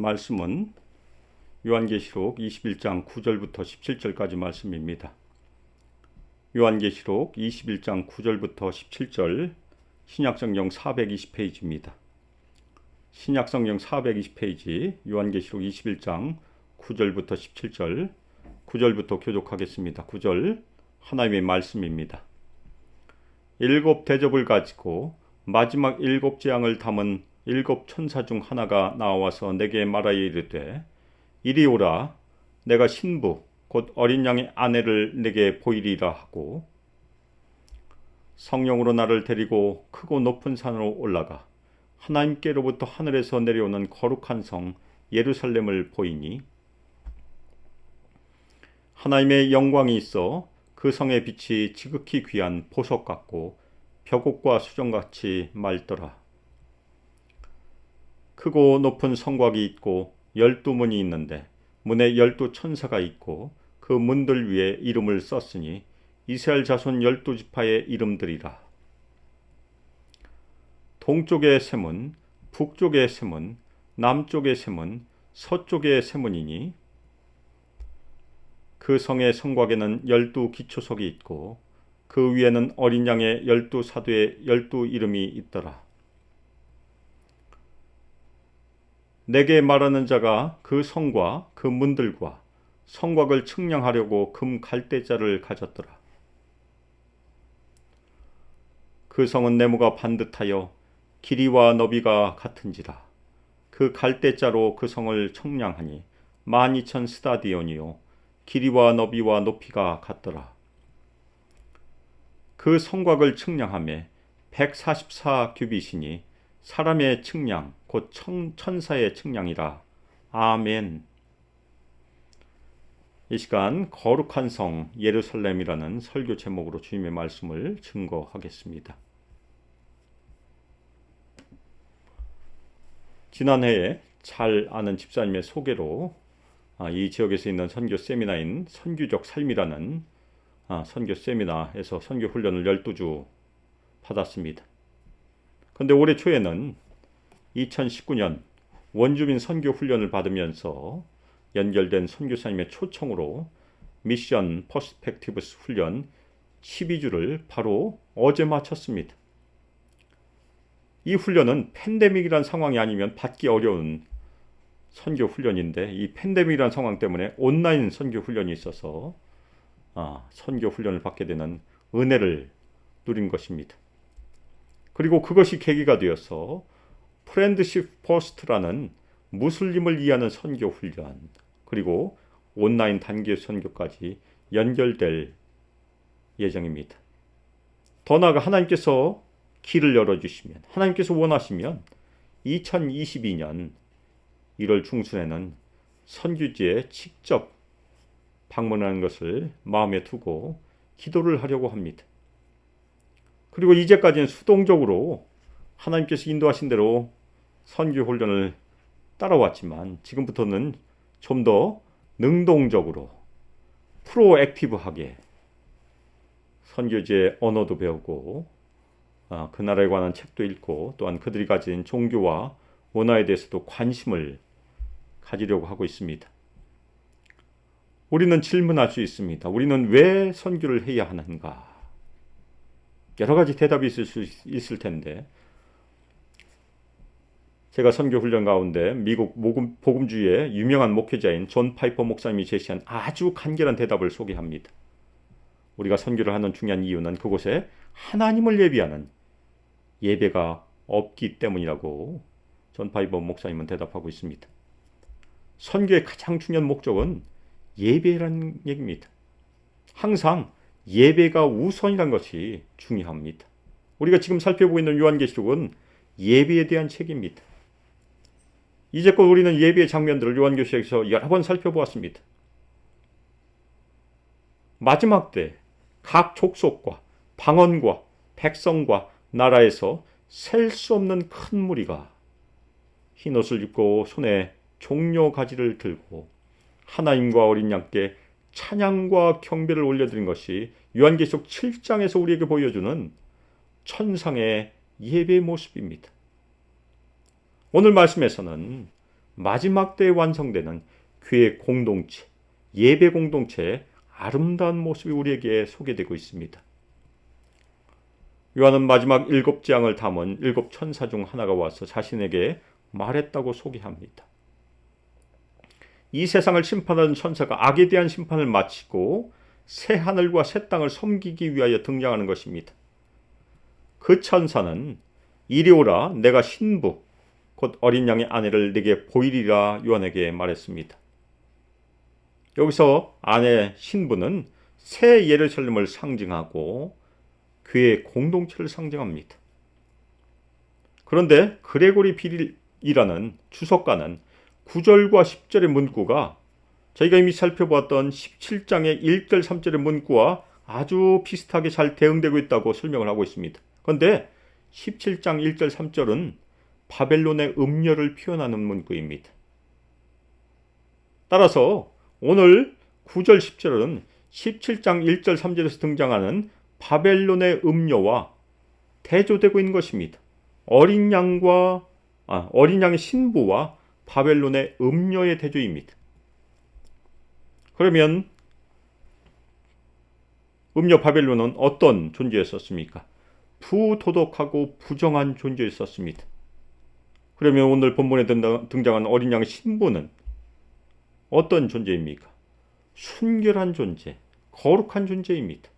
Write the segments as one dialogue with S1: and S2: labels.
S1: 말씀은 요한계시록 21장 9절부터 17절까지 말씀입니다. 요한계시록 21장 9절부터 17절 신약성경 420페이지입니다. 신약성경 420페이지 요한계시록 21장 9절부터 17절 9절부터 교독하겠습니다. 9절 하나님의 말씀입니다. 일곱 대접을 가지고 마지막 일곱 재앙을 담은 일곱 천사 중 하나가 나와서 내게 말하여 이르되 이리 오라 내가 신부 곧 어린 양의 아내를 내게 보이리라 하고 성령으로 나를 데리고 크고 높은 산으로 올라가 하나님께로부터 하늘에서 내려오는 거룩한 성 예루살렘을 보이니 하나님의 영광이 있어 그 성의 빛이 지극히 귀한 보석 같고 벽옥과 수정같이 맑더라. 크고 높은 성곽이 있고 열두 문이 있는데 문에 열두 천사가 있고 그 문들 위에 이름을 썼으니 이스라엘 자손 열두 지파의 이름들이라. 동쪽의 세문, 북쪽의 세문, 남쪽의 세문, 서쪽의 세문이니 그 성의 성곽에는 열두 기초석이 있고 그 위에는 어린 양의 열두 사도의 열두 이름이 있더라. 내게 말하는 자가 그 성과 그 문들과 성곽을 측량하려고 금 갈대자를 가졌더라. 그 성은 네모가 반듯하여 길이와 너비가 같은지라. 그 갈대자로 그 성을 청량하니 만 이천 스타디온이요 길이와 너비와 높이가 같더라. 그 성곽을 측량함에 144 규빗이니 사람의 측량 곧 천, 천사의 측량이라. 아멘. 이 시간 거룩한 성 예루살렘이라는 설교 제목으로 주님의 말씀을 증거하겠습니다. 지난해에 잘 아는 집사님의 소개로 아, 이 지역에서 있는 선교 세미나인 선교적 삶이라는 아, 선교 세미나에서 선교 훈련을 12주 받았습니다. 그런데 올해 초에는 2019년 원주민 선교 훈련을 받으면서 연결된 선교사님의 초청으로 미션 퍼스펙티브스 훈련 12주를 바로 어제 마쳤습니다. 이 훈련은 팬데믹이란 상황이 아니면 받기 어려운 선교 훈련인데 이 팬데믹이란 상황 때문에 온라인 선교 훈련이 있어서 아, 선교 훈련을 받게 되는 은혜를 누린 것입니다. 그리고 그것이 계기가 되어서 프렌드십 포스트라는 무슬림을 이해하는 선교 훈련 그리고 온라인 단계 선교까지 연결될 예정입니다. 더 나아가 하나님께서 길을 열어주시면 하나님께서 원하시면 2022년 1월 중순에는 선교지에 직접 방문하는 것을 마음에 두고 기도를 하려고 합니다. 그리고 이제까지는 수동적으로 하나님께서 인도하신 대로 선교 훈련을 따라왔지만 지금부터는 좀 더 능동적으로 프로액티브하게 선교지의 언어도 배우고 아, 그 나라에 관한 책도 읽고 또한 그들이 가진 종교와 문화에 대해서도 관심을 가지려고 하고 있습니다. 우리는 질문할 수 있습니다. 우리는 왜 선교를 해야 하는가? 여러 가지 대답이 있을 수 있을 텐데 제가 선교 훈련 가운데 미국 복음, 복음주의의 유명한 목회자인 존 파이퍼 목사님이 제시한 아주 간결한 대답을 소개합니다. 우리가 선교를 하는 중요한 이유는 그곳에 하나님을 예비하는 예배가 없기 때문이라고 존 파이퍼 목사님은 대답하고 있습니다. 선교의 가장 중요한 목적은 예배라는 얘기입니다. 항상 예배가 우선이란 것이 중요합니다. 우리가 지금 살펴보고 있는 요한계시록은 예배에 대한 책입니다. 이제껏 우리는 예배의 장면들을 요한계시록에서 여러 번 살펴보았습니다. 마지막 때 각 족속과 방언과 백성과 나라에서 셀 수 없는 큰 무리가 흰옷을 입고 손에 종려 가지를 들고 하나님과 어린 양께 찬양과 경배를 올려드린 것이 요한계시록 7장에서 우리에게 보여주는 천상의 예배 모습입니다. 오늘 말씀에서는 마지막 때에 완성되는 교회 공동체, 예배 공동체의 아름다운 모습이 우리에게 소개되고 있습니다. 요한은 마지막 일곱 장을 담은 일곱 천사 중 하나가 와서 자신에게 말했다고 소개합니다. 이 세상을 심판하는 천사가 악에 대한 심판을 마치고 새 하늘과 새 땅을 섬기기 위하여 등장하는 것입니다. 그 천사는 이리 오라 내가 신부 곧 어린 양의 아내를 내게 보이리라 요한에게 말했습니다. 여기서 아내 신부는 새 예루살렘을 상징하고 교회 공동체를 상징합니다. 그런데 그레고리 빌이라는 주석가는 9절과 10절의 문구가 저희가 이미 살펴보았던 17장의 1절 3절의 문구와 아주 비슷하게 잘 대응되고 있다고 설명을 하고 있습니다. 그런데 17장 1절 3절은 바벨론의 음녀를 표현하는 문구입니다. 따라서 오늘 9절 10절은 17장 1절 3절에서 등장하는 바벨론의 음녀와 대조되고 있는 것입니다. 어린 양과 아, 어린 양의 신부와 바벨론의 음녀의 대조입니다. 그러면 음녀 바벨론은 어떤 존재였었습니까? 부도덕하고 부정한 존재였었습니다. 그러면 오늘 본문에 등장한 어린 양의 신부는 어떤 존재입니까? 순결한 존재, 거룩한 존재입니다.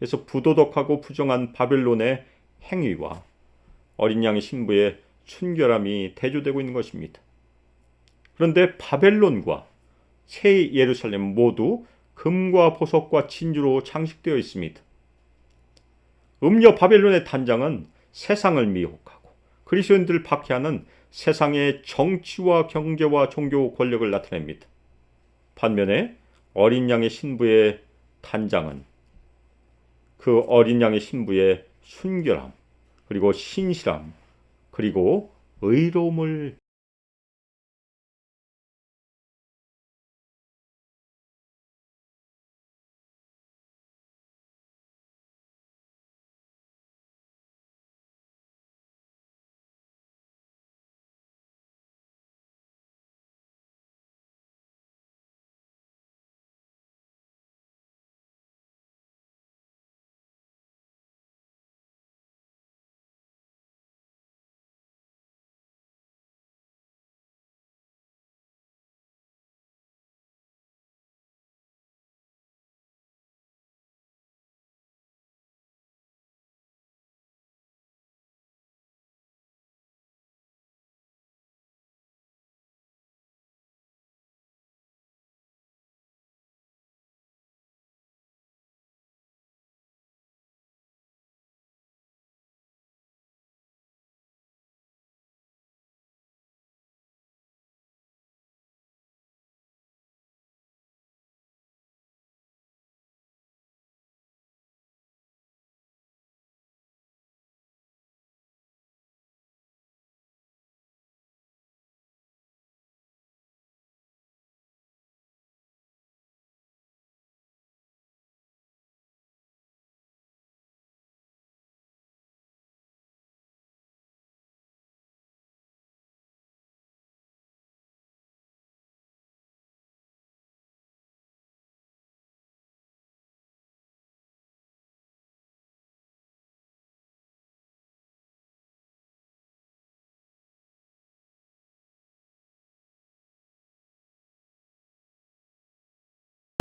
S1: 그래서 부도덕하고 부정한 바벨론의 행위와 어린 양의 신부의 순결함이 대조되고 있는 것입니다. 그런데 바벨론과 새 예루살렘 모두 금과 보석과 진주로 장식되어 있습니다. 음녀 바벨론의 단장은 세상을 미혹하고 그리스도인들을 박해하는 세상의 정치와 경제와 종교 권력을 나타냅니다. 반면에 어린 양의 신부의 단장은 그 어린 양의 신부의 순결함, 그리고 신실함, 그리고 의로움을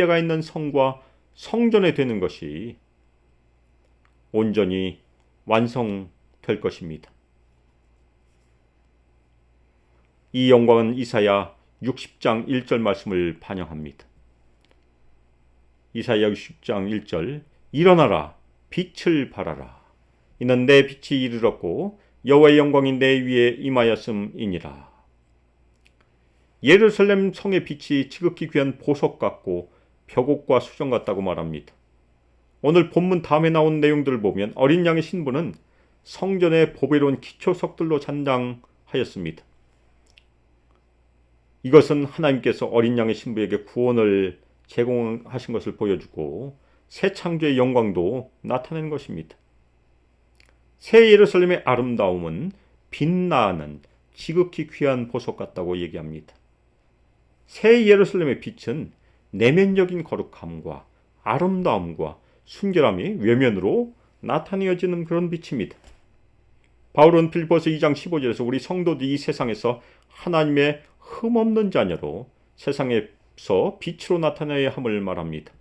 S1: 가 있는 성과 성전에 되는 것이 온전히 완성될 것입니다. 이 영광은 이사야 60장 1절 말씀을 반영합니다. 이사야 60장 1절 일어나라 빛을 발하라 이는 내 빛이 이르렀고 여호와의 영광이 내 위에 임하였음이니라 예루살렘 성의 빛이 지극히 귀한 보석 같고 벽옥과 수정 같다고 말합니다. 오늘 본문 다음에 나온 내용들을 보면 어린 양의 신부는 성전의 보배로운 기초석들로 잔장하였습니다. 이것은 하나님께서 어린 양의 신부에게 구원을 제공하신 것을 보여주고 새 창조의 영광도 나타내는 것입니다. 새 예루살렘의 아름다움은 빛나는 지극히 귀한 보석 같다고 얘기합니다. 새 예루살렘의 빛은 내면적인 거룩함과 아름다움과 순결함이 외면으로 나타내어지는 그런 빛입니다. 바울은 빌보서 2장 15절에서 우리 성도들이 이 세상에서 하나님의 흠없는 자녀로 세상에서 빛으로 나타나야 함을 말합니다.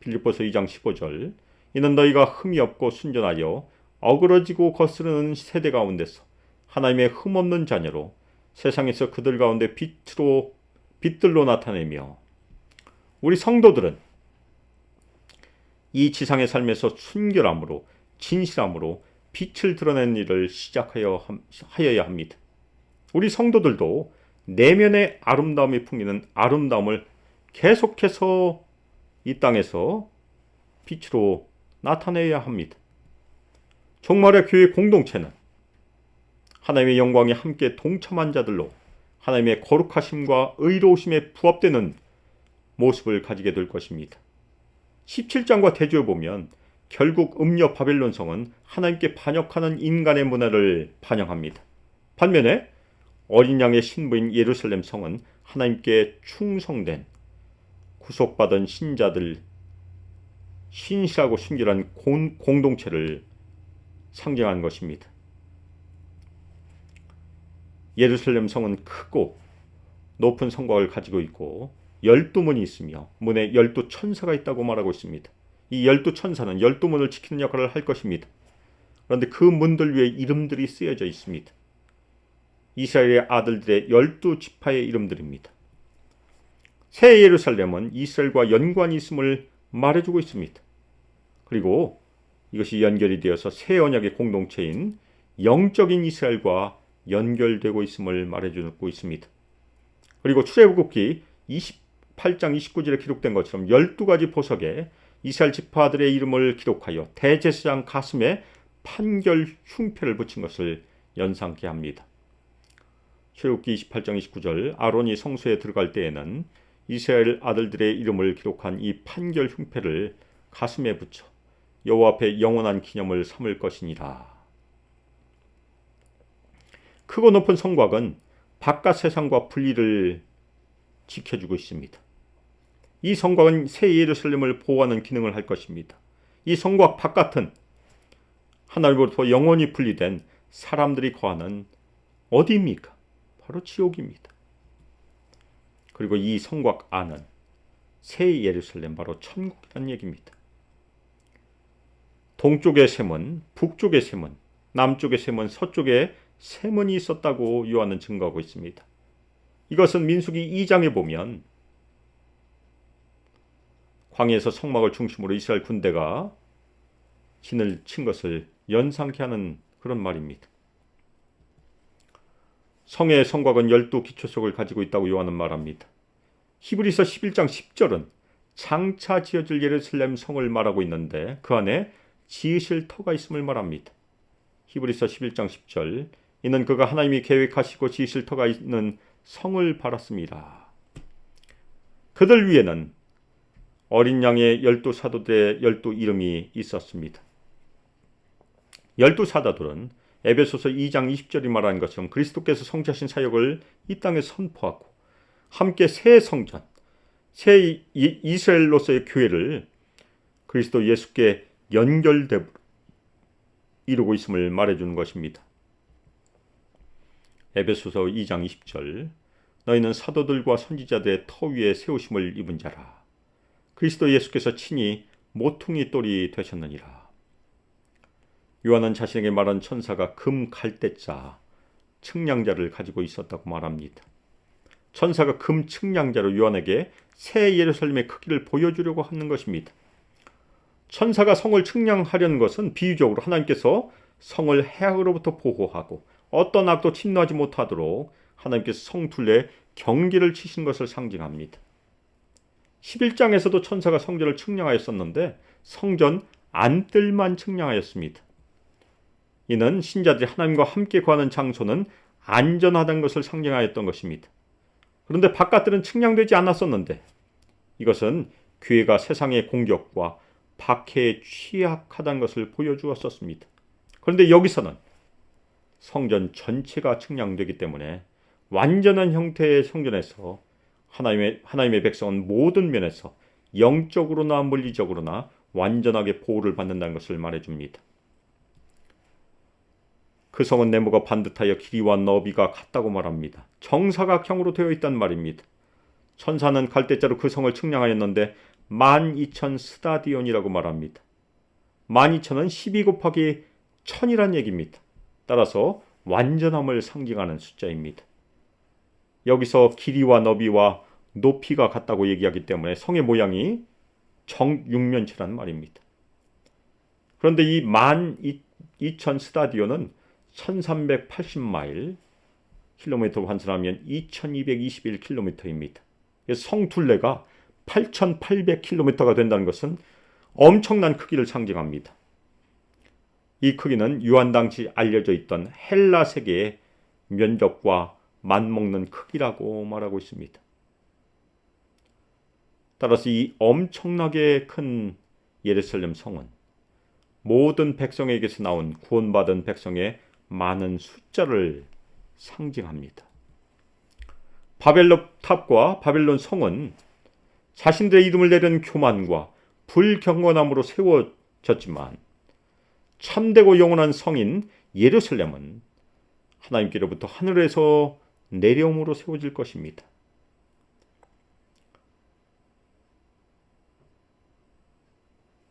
S1: 빌립보서 2장 15절 이는 너희가 흠이 없고 순전하여 어그러지고 거스르는 세대 가운데서 하나님의 흠없는 자녀로 세상에서 그들 가운데 빛으로 빛들로 나타내며 우리 성도들은 이 지상의 삶에서 순결함으로 진실함으로 빛을 드러낸 일을 시작하여 하여야 합니다. 우리 성도들도 내면의 아름다움이 풍기는 아름다움을 계속해서 이 땅에서 빛으로 나타내야 합니다. 종말의 교회 공동체는 하나님의 영광에 함께 동참한 자들로 하나님의 거룩하심과 의로우심에 부합되는 모습을 가지게 될 것입니다. 17장과 대조해 보면 결국 음녀 바벨론 성은 하나님께 반역하는 인간의 문화를 반영합니다. 반면에 어린 양의 신부인 예루살렘 성은 하나님께 충성된 구속받은 신자들 신실하고 순결한 공동체를 상징하는 것입니다. 예루살렘 성은 크고 높은 성곽을 가지고 있고 열두 문이 있으며 문에 열두 천사가 있다고 말하고 있습니다. 이 열두 천사는 열두 문을 지키는 역할을 할 것입니다. 그런데 그 문들 위에 이름들이 쓰여져 있습니다. 이스라엘의 아들들의 열두 지파의 이름들입니다. 새 예루살렘은 이스라엘과 연관이 있음을 말해주고 있습니다. 그리고 이것이 연결이 되어서 새 언약의 공동체인 영적인 이스라엘과 연결되고 있음을 말해주고 있습니다. 그리고 출애굽기 28장 29절에 기록된 것처럼 12가지 보석에 이스라엘 지파들의 이름을 기록하여 대제사장 가슴에 판결 흉패를 붙인 것을 연상케 합니다. 출애굽기 28장 29절 아론이 성소에 들어갈 때에는 이스라엘 아들들의 이름을 기록한 이 판결 흉패를 가슴에 붙여 여호와 앞에 영원한 기념을 삼을 것이니라. 크고 높은 성곽은 바깥 세상과 분리를 지켜주고 있습니다. 이 성곽은 새 예루살렘을 보호하는 기능을 할 것입니다. 이 성곽 바깥은 하나님으로부터 영원히 분리된 사람들이 거하는 어디입니까? 바로 지옥입니다. 그리고 이 성곽 안은 새 예루살렘 바로 천국이라는 얘기입니다. 동쪽의 샘은 북쪽의 샘은 남쪽의 샘은 서쪽에 샘문이 있었다고 요한은 증거하고 있습니다. 이것은 민수기 2장에 보면 광야에서 성막을 중심으로 이스라엘 군대가 진을 친 것을 연상케 하는 그런 말입니다. 성의 성곽은 열두 기초석을 가지고 있다고 요한은 말합니다. 히브리서 11장 10절은 장차 지어질 예루살렘 성을 말하고 있는데 그 안에 지으실 터가 있음을 말합니다. 히브리서 11장 10절 이는 그가 하나님이 계획하시고 지으실 터가 있는 성을 바랐습니다. 그들 위에는 어린 양의 열두 사도들의 열두 이름이 있었습니다. 열두 사도들은 에베소서 2장 20절이 말하는 것처럼 그리스도께서 성취하신 사역을 이 땅에 선포하고 함께 새 성전, 새 이스라엘로서의 교회를 그리스도 예수께 연결되 이루고 있음을 말해주는 것입니다. 에베소서 2장 20절 너희는 사도들과 선지자들의 터 위에 세우심을 입은 자라. 그리스도 예수께서 친히 모퉁이 돌이 되셨느니라. 요한은 자신에게 말한 천사가 금 갈대자 측량자를 가지고 있었다고 말합니다. 천사가 금 측량자로 요한에게 새 예루살렘의 크기를 보여주려고 하는 것입니다. 천사가 성을 측량하려는 것은 비유적으로 하나님께서 성을 해악으로부터 보호하고 어떤 악도 침노하지 못하도록 하나님께서 성 둘레 경기를 치신 것을 상징합니다. 11장에서도 천사가 성전을 측량하였었는데 성전 안뜰만 측량하였습니다. 이는 신자들이 하나님과 함께 거하는 장소는 안전하다는 것을 상징하였던 것입니다. 그런데 바깥들은 측량되지 않았었는데 이것은 교회가 세상의 공격과 박해에 취약하다는 것을 보여주었었습니다. 그런데 여기서는 성전 전체가 측량되기 때문에 완전한 형태의 성전에서 하나님의 하나님의 백성은 모든 면에서 영적으로나 물리적으로나 완전하게 보호를 받는다는 것을 말해줍니다. 그 성은 네모가 반듯하여 길이와 너비가 같다고 말합니다. 정사각형으로 되어 있단 말입니다. 천사는 갈대자로 그 성을 측량하였는데 12,000 스타디온이라고 말합니다. 12,000은 12 곱하기 1000이란 얘기입니다. 따라서 완전함을 상징하는 숫자입니다. 여기서 길이와 너비와 높이가 같다고 얘기하기 때문에 성의 모양이 정육면체란 말입니다. 그런데 이12,000 스타디온은 1380마일 킬로미터 환산하면 2221킬로미터입니다. 성 둘레가 8800킬로미터가 된다는 것은 엄청난 크기를 상징합니다. 이 크기는 유한 당시 알려져 있던 헬라 세계의 면적과 맞먹는 크기라고 말하고 있습니다. 따라서 이 엄청나게 큰 예루살렘 성은 모든 백성에게서 나온 구원받은 백성의 많은 숫자를 상징합니다. 바벨론 탑과 바벨론 성은 자신들의 이름을 내린 교만과 불경건함으로 세워졌지만 참되고 영원한 성인 예루살렘은 하나님께로부터 하늘에서 내려옴으로 세워질 것입니다.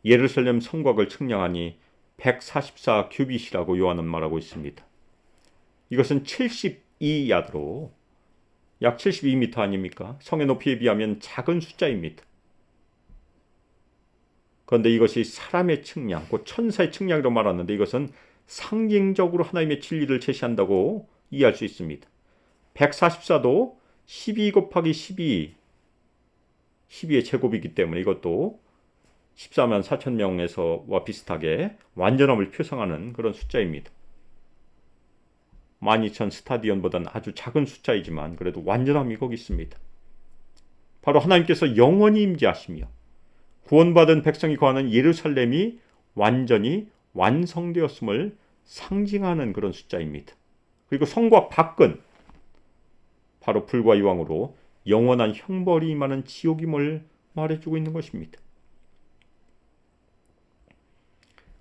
S1: 예루살렘 성곽을 측량하니 144 큐빗이라고 요한은 말하고 있습니다. 이것은 72야드로 약 72m 아닙니까? 성의 높이에 비하면 작은 숫자입니다. 그런데 이것이 사람의 측량, 곧 천사의 측량으로 말하는데 이것은 상징적으로 하나님의 진리를 제시한다고 이해할 수 있습니다. 144도 12 곱하기 12, 12의 제곱이기 때문에 이것도 14만 4천 명에서와 비슷하게 완전함을 표상하는 그런 숫자입니다. 12,000 스타디언보다는 아주 작은 숫자이지만 그래도 완전함이 거기 있습니다. 바로 하나님께서 영원히 임재하시며 구원받은 백성이 거하는 예루살렘이 완전히 완성되었음을 상징하는 그런 숫자입니다. 그리고 성과 밖은 바로 불과 이왕으로 영원한 형벌이 임하는 지옥임을 말해주고 있는 것입니다.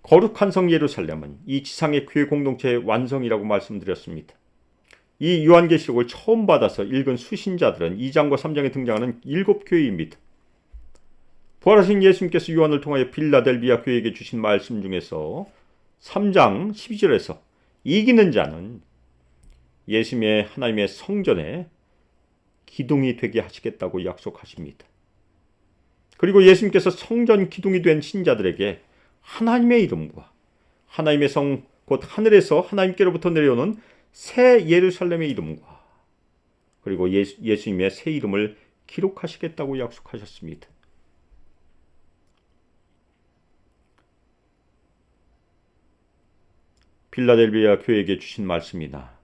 S1: 거룩한 성 예루살렘은 이 지상의 교회 공동체의 완성이라고 말씀드렸습니다. 이 요한계시록을 처음 받아서 읽은 수신자들은 2장과 3장에 등장하는 일곱 교회입니다. 부활하신 예수님께서 요한을 통하여 빌라델비아 교회에게 주신 말씀 중에서 3장 12절에서 이기는 자는 예수님의 하나님의 성전에 기둥이 되게 하시겠다고 약속하십니다. 그리고 예수님께서 성전 기둥이 된 신자들에게 하나님의 이름과 하나님의 성, 곧 하늘에서 하나님께로부터 내려오는 새 예루살렘의 이름과 그리고 예수, 예수님의 새 이름을 기록하시겠다고 약속하셨습니다. 빌라델비아 교회에게 주신 말씀이나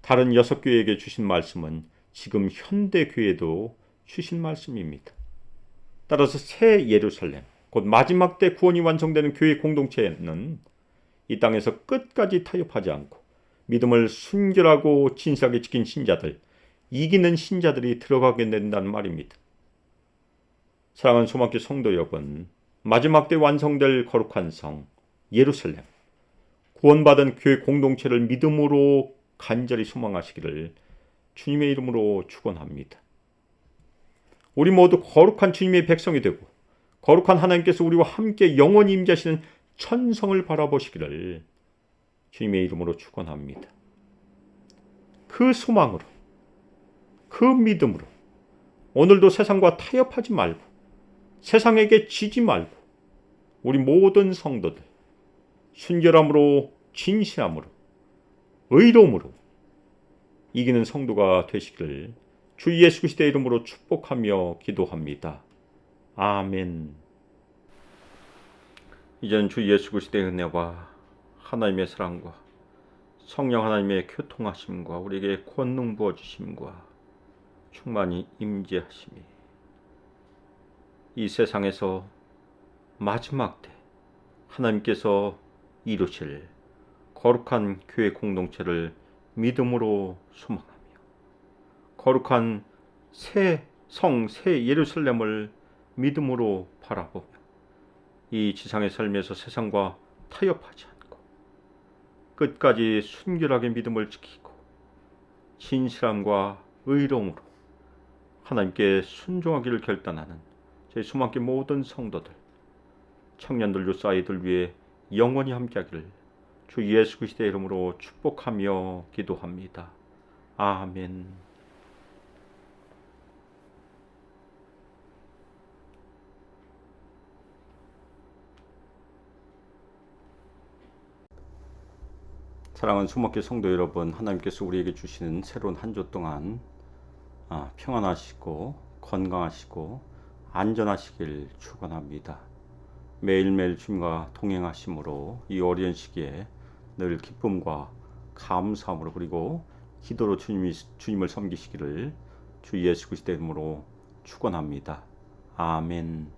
S1: 다른 여섯 교회에게 주신 말씀은 지금 현대 교회도 주신 말씀입니다. 따라서 새 예루살렘, 곧 마지막 때 구원이 완성되는 교회 공동체는 이 땅에서 끝까지 타협하지 않고 믿음을 순결하고 진실하게 지킨 신자들, 이기는 신자들이 들어가게 된다는 말입니다. 사랑하는 소망교 성도 여러분, 마지막 때 완성될 거룩한 성 예루살렘, 구원받은 교회 공동체를 믿음으로 간절히 소망하시기를 주님의 이름으로 축원합니다. 우리 모두 거룩한 주님의 백성이 되고 거룩한 하나님께서 우리와 함께 영원히 임재하시는 천성을 바라보시기를 주님의 이름으로 축원합니다. 그 소망으로 그 믿음으로 오늘도 세상과 타협하지 말고 세상에게 지지 말고 우리 모든 성도들 순결함으로 진실함으로 의로움으로 이기는 성도가 되시기를 주 예수 그리스도의 이름으로 축복하며 기도합니다. 아멘. 이제는 주 예수 그리스도의 은혜와 하나님의 사랑과 성령 하나님의 교통하심과 우리에게 권능 부어 주심과 충만히 임재하심이 이 세상에서 마지막 때 하나님께서 이루실 거룩한 교회 공동체를 믿음으로 소망하며 거룩한 새 성, 새 예루살렘을 믿음으로 바라보며 이 지상의 삶에서 세상과 타협하지 않고 끝까지 순결하게 믿음을 지키고 진실함과 의로움으로 하나님께 순종하기를 결단하는 저희 수많게 모든 성도들, 청년들, 아이들 위해 영원히 함께하기를 주 예수 그리스도의 이름으로 축복하며 기도합니다. 아멘. 사랑하는 수목계 성도 여러분, 하나님께서 우리에게 주시는 새로운 한 주 동안 아, 평안하시고 건강하시고 안전하시길 축원합니다. 매일매일 주님과 동행하심으로 이 어려운 시기에 늘 기쁨과 감사함으로 그리고 기도로 주님이, 주님을 섬기시기를 주 예수 그리스도의 이름으로 축원합니다. 아멘.